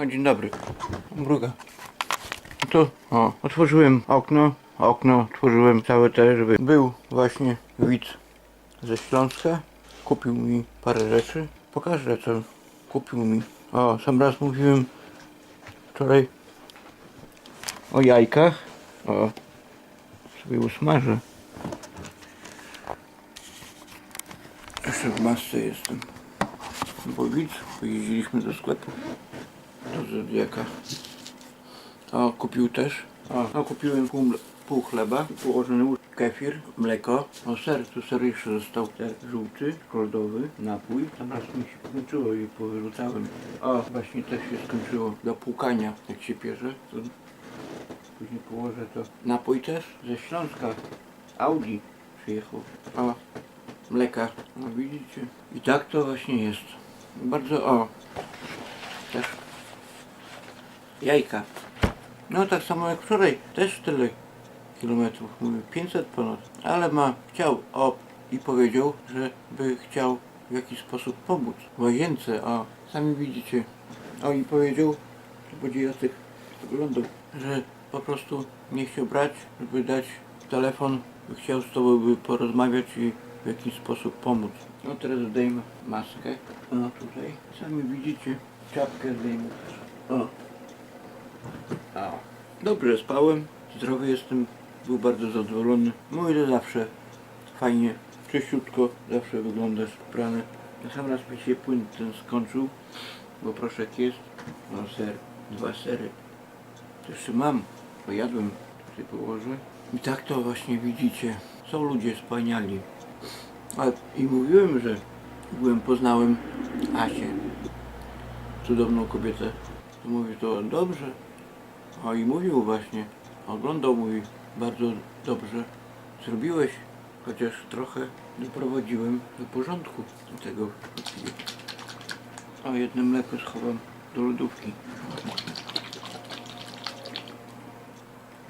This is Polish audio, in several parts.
O, dzień dobry. Mruga. Tu, o, otworzyłem okno, okno otworzyłem całe te, żeby był właśnie widz ze Śląska. Kupił mi parę rzeczy. Pokażę co kupił mi. O, sam raz mówiłem wczoraj o jajkach. O, sobie usmażę. Jeszcze w masce jestem. Bo widz, pojeździliśmy do sklepu. Zodiaka. O, kupił też. O, no kupiłem pół, pół chleba, położony kefir, mleko. O, ser, tu ser jeszcze został ten żółty, koldowy, napój. Tam raz mi się skończyło i powyrzucałem. O, właśnie też się skończyło do płukania, jak się pierze. To później położę to. Napój też ze Śląska. Audi przyjechał. O, mleka. No widzicie. I tak to właśnie jest. Bardzo, o, też jajka. No tak samo jak wczoraj, też tyle kilometrów, mówię 500 ponad, ale ma, chciał, o i powiedział, że by chciał w jakiś sposób pomóc w łazience, o, sami widzicie, o i powiedział, to będzie Jacek wyglądał, że po prostu nie chciał brać, żeby dać telefon, chciał z tobą by porozmawiać i w jakiś sposób pomóc. No teraz zdejmę maskę, o tutaj, sami widzicie, czapkę zdejmę o. A. Dobrze spałem, zdrowy jestem, był bardzo zadowolony. Mój to zawsze fajnie, czyściutko, zawsze wyglądasz ubrany. Na sam raz mi się płyn ten skończył, bo proszę jak jest, mam ser, dwa sery. To jeszcze mam, bo jadłem, tutaj położę. I tak to właśnie widzicie, są ludzie wspaniali. A, I mówiłem, że byłem, poznałem Asię, cudowną kobietę. To mówię, to dobrze, o i mówił właśnie, oglądał mówi bardzo dobrze. Zrobiłeś, chociaż trochę doprowadziłem do porządku tego. O jedno mleko schowam do lodówki.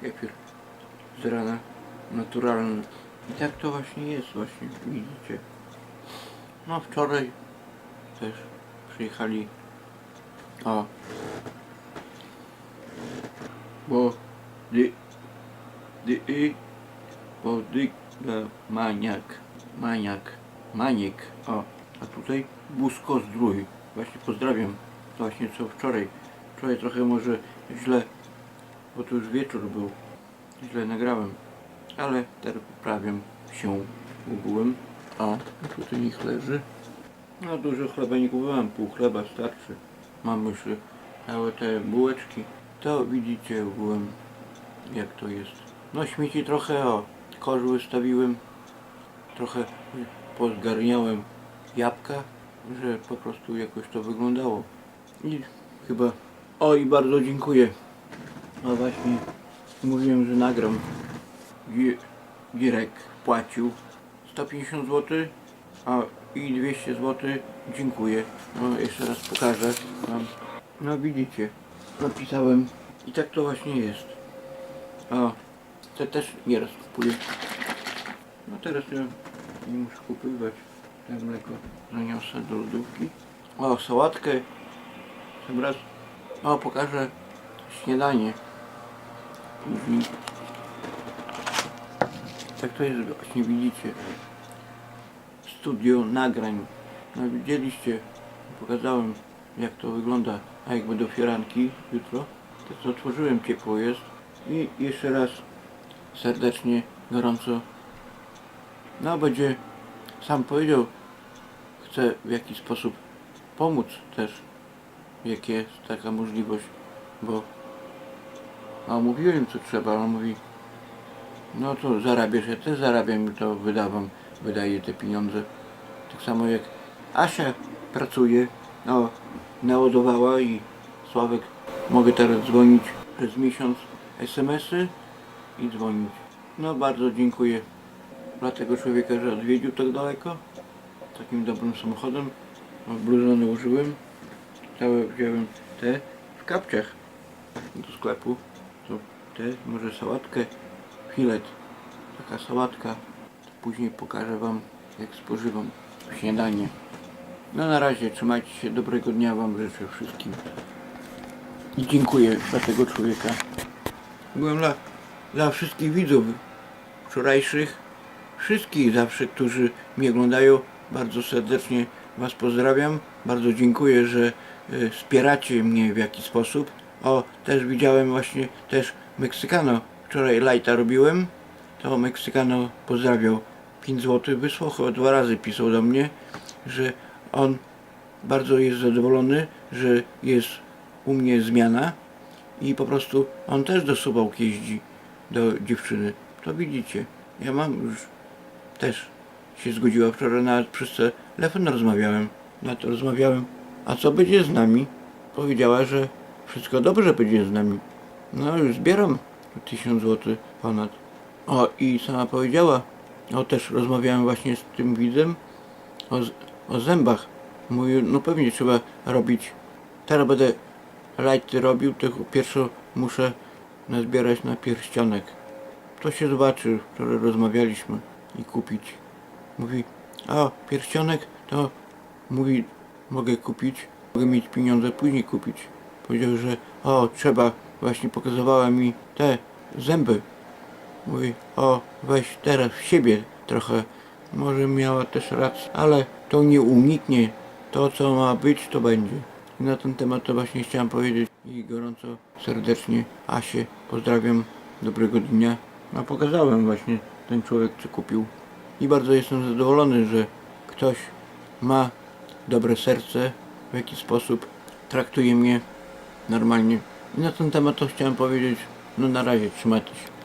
Kefir z rana, naturalny. I tak to właśnie jest właśnie, widzicie. No wczoraj też przyjechali o y, bo dy, e, maniak, maniak, maniek, o, a tutaj Busko Zdrój, właśnie pozdrawiam, to właśnie co wczoraj, wczoraj trochę może źle, bo to już wieczór był, źle nagrałem, ale teraz poprawiam się ogółem, a tutaj niech leży, no dużo chleba nie kupowałem, pół chleba starczy, mam już całe te bułeczki, to widzicie ogółem jak to jest. No śmieci trochę o kosz wystawiłem, trochę pozgarniałem jabłka, że po prostu jakoś to wyglądało. I chyba... O i bardzo dziękuję. No właśnie mówiłem, że nagram. Gi- Girek płacił 150 zł, a i 200 zł dziękuję. No jeszcze raz pokażę wam. No widzicie, napisałem i tak to właśnie jest. O, te też nieraz kupuję. No teraz ja nie muszę kupywać. Te mleko zaniosę do lodówki. O, sałatkę. Tym raz. O, pokażę śniadanie. Później. Tak to jest właśnie widzicie. Studio nagrań. No widzieliście, pokazałem jak to wygląda, a jak będą firanki jutro. To co otworzyłem ciepło jest. I jeszcze raz serdecznie, gorąco. No będzie, sam powiedział, chce w jakiś sposób pomóc też, jak jest taka możliwość, bo a mówiłem co trzeba, on mówi no to zarabiasz, ja też zarabiam i to wydawam, wydaję te pieniądze. Tak samo jak Asia pracuje, no naładowała i Sławek mogę teraz dzwonić przez miesiąc SMS-y i dzwonić. No bardzo dziękuję dla tego człowieka, że odwiedził tak daleko. Takim dobrym samochodem. Bluzę nałożyłem. Całe wziąłem te w kapciach do sklepu. To te, może sałatkę, filet. Taka sałatka. Później pokażę wam jak spożywam śniadanie. No na razie, trzymajcie się, dobrego dnia wam życzę wszystkim. I dziękuję dla tego człowieka. Byłem dla, dla wszystkich widzów wczorajszych, wszystkich zawsze, którzy mnie oglądają. Bardzo serdecznie Was pozdrawiam. Bardzo dziękuję, że y, wspieracie mnie w jakiś sposób. O, też widziałem właśnie też Meksykano. Wczoraj lajta robiłem. To Meksykano pozdrawiał 5 zł. Wysłał chyba dwa razy pisał do mnie, że on bardzo jest zadowolony, że jest u mnie zmiana i po prostu on też do Suwałk jeździ do dziewczyny. To widzicie, ja mam już też się zgodziła wczoraj nawet przez telefon rozmawiałem. Na to rozmawiałem. A co będzie z nami? Powiedziała, że wszystko dobrze będzie z nami. No już zbieram 1000 zł ponad. O i sama powiedziała, o też rozmawiałem właśnie z tym widzem o, o zębach. Mówił, no pewnie trzeba robić. Teraz będę lajty robił, tylko pierwsze muszę nazbierać na pierścionek. To się zobaczy, wczoraj rozmawialiśmy i kupić. Mówi, a pierścionek to mówi, mogę kupić, mogę mieć pieniądze później kupić. Powiedział, że o, trzeba, właśnie pokazywała mi te zęby. Mówi, o, weź teraz w siebie trochę. Może miała też rację, ale to nie uniknie. To, co ma być, to będzie. I na ten temat to właśnie chciałem powiedzieć i gorąco, serdecznie Asię pozdrawiam, dobrego dnia. A pokazałem właśnie ten człowiek, co kupił. I bardzo jestem zadowolony, że ktoś ma dobre serce, w jakiś sposób traktuje mnie normalnie. I na ten temat to chciałem powiedzieć, no na razie, trzymajcie się.